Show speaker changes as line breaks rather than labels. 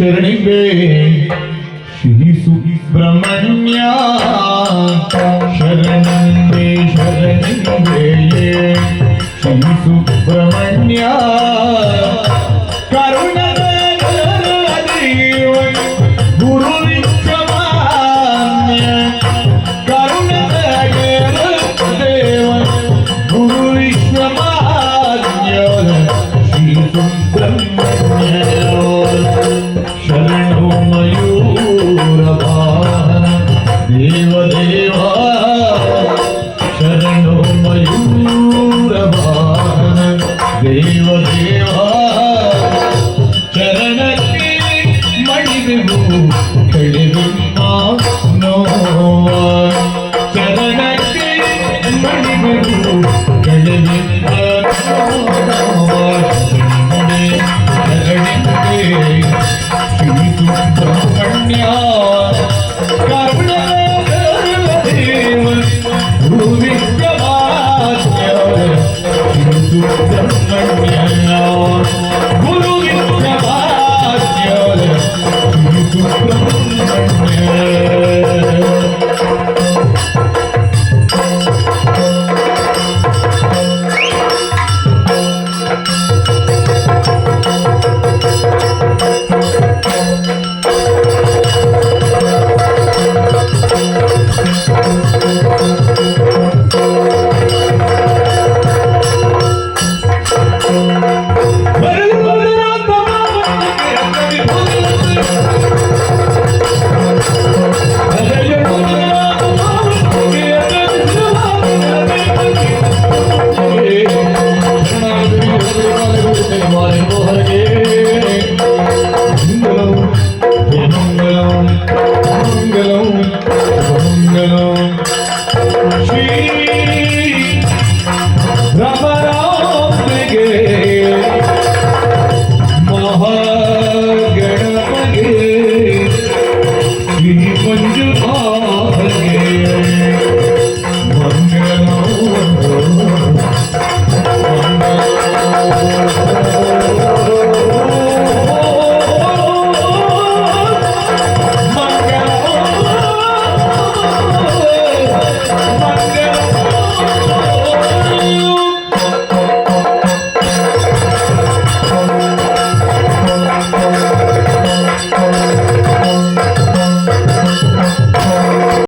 ಶರಣಿಗೆ ಶ್ರೀ ಸುಬ್ರಹ್ಮಣ್ಯ ಶರಣಂಗೆ ಶರಣಿಗೆ ಶ್ರೀ ಸುಬ್ರಹ್ಮಣ್ಯ దేవదేవా శరణు మయూరభాన దేవదేవా చరణి మణివిము కలివిమ్మా నోవా చరణి మణివిము కలివిమ్మా నోవా శరణి శరణి శివి సుబ్రహ్మణ్యా আমার বহরে মঙ্গলম হে মঙ্গলম মঙ্গলম মঙ্গলম শ্রী রাম রাম গে মহাগণপতি শ্রী পঞ্জ